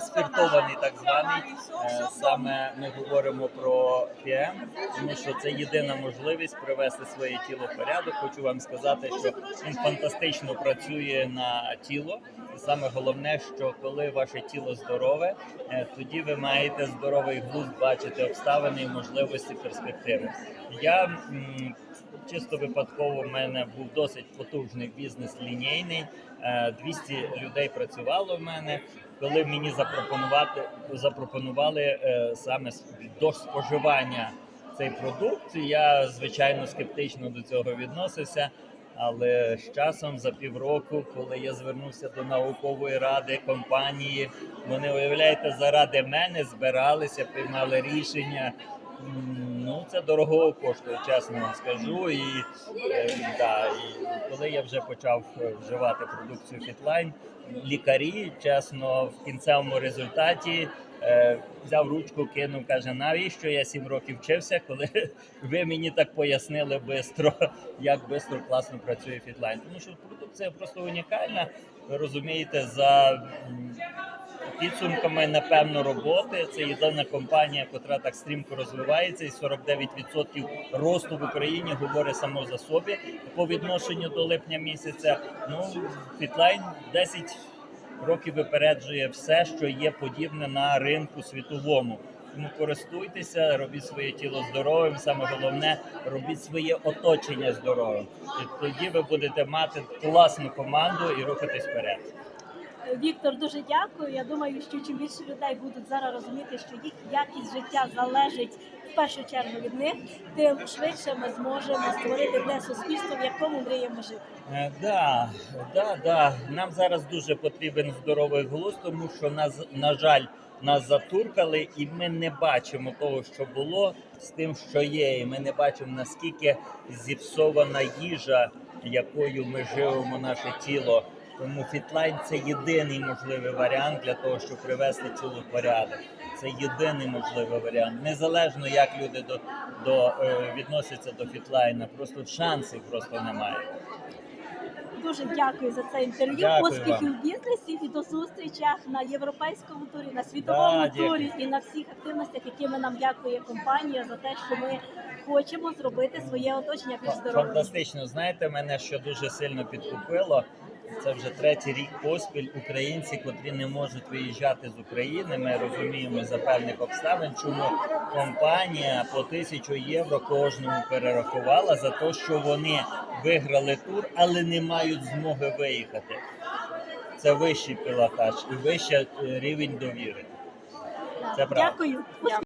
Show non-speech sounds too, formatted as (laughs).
заспиртований, так званий. Е, Саме ми говоримо про ПМ, тому що це єдина можливість привести своє тіло в порядок. Хочу вам сказати, що він фантастично працює на тіло. І саме головне, що коли ваше тіло здорове, е, тоді ви маєте здоровий глузд бачити обставини і можливості перспективи. Я чисто випадково в мене був досить потужний бізнес лінійний. Е, 200 людей працювало в мене. Коли мені запропонувати запропонували е, саме до споживання цей продукт, я звичайно скептично до цього відносився. Але з часом за півроку, коли я звернувся до наукової ради компанії, вони уявляєте, заради мене збиралися, приймали рішення. Ну, це дорого коштує, чесно вам скажу. І, е, да, і коли я вже почав е, вживати продукцію Fitline, лікарі, чесно, в кінцевому результаті е, взяв ручку, кинув, каже, навіщо я сім років вчився, коли (laughs) ви мені так пояснили бистро, як швидко класно працює Fitline. Тому що продукція просто унікальна. Ви розумієте, за підсумками напевно роботи. Це єдина компанія, яка так стрімко розвивається, і 49% росту в Україні говорить само за собі по відношенню до липня місяця. Ну Фітлайн 10 років випереджує все, що є подібне на ринку світовому. Тому користуйтеся, робіть своє тіло здоровим. Саме головне, робіть своє оточення здоровим. І тоді ви будете мати класну команду і рухатись вперед. Віктор, дуже дякую. Я думаю, що чим більше людей будуть зараз розуміти, що їх якість життя залежить в першу чергу від них, тим швидше ми зможемо створити те суспільство, в якому мріємо жити. Е, Да, да, да. Нам зараз дуже потрібен здоровий глузд, тому що нас, на жаль, нас затуркали, і ми не бачимо того, що було з тим, що є. І ми не бачимо наскільки зіпсована їжа, якою ми живемо наше тіло. Тому фітлайн це єдиний можливий варіант для того, щоб привести в порядок. Це єдиний можливий варіант. Незалежно як люди до, до е, відносяться до фітлайна, просто шансів просто немає. Дуже дякую за це інтерв'ю. Дякую Успіхів вам. в бізнесі і до зустрічах на європейському турі, на світовому Да, дякую. турі і на всіх активностях, якими нам дякує компанія за те, що ми хочемо зробити своє оточення більш здоровим. Фантастично. Знаєте, мене що дуже сильно підкупило. Це вже третій рік поспіль. Українці, котрі не можуть виїжджати з України. Ми розуміємо за певних обставин, чому компанія по тисячу євро кожному перерахувала за те, що вони виграли тур, але не мають змоги виїхати. Це вищий пілотаж і вищий е, рівень довіри. Це правда. Дякую.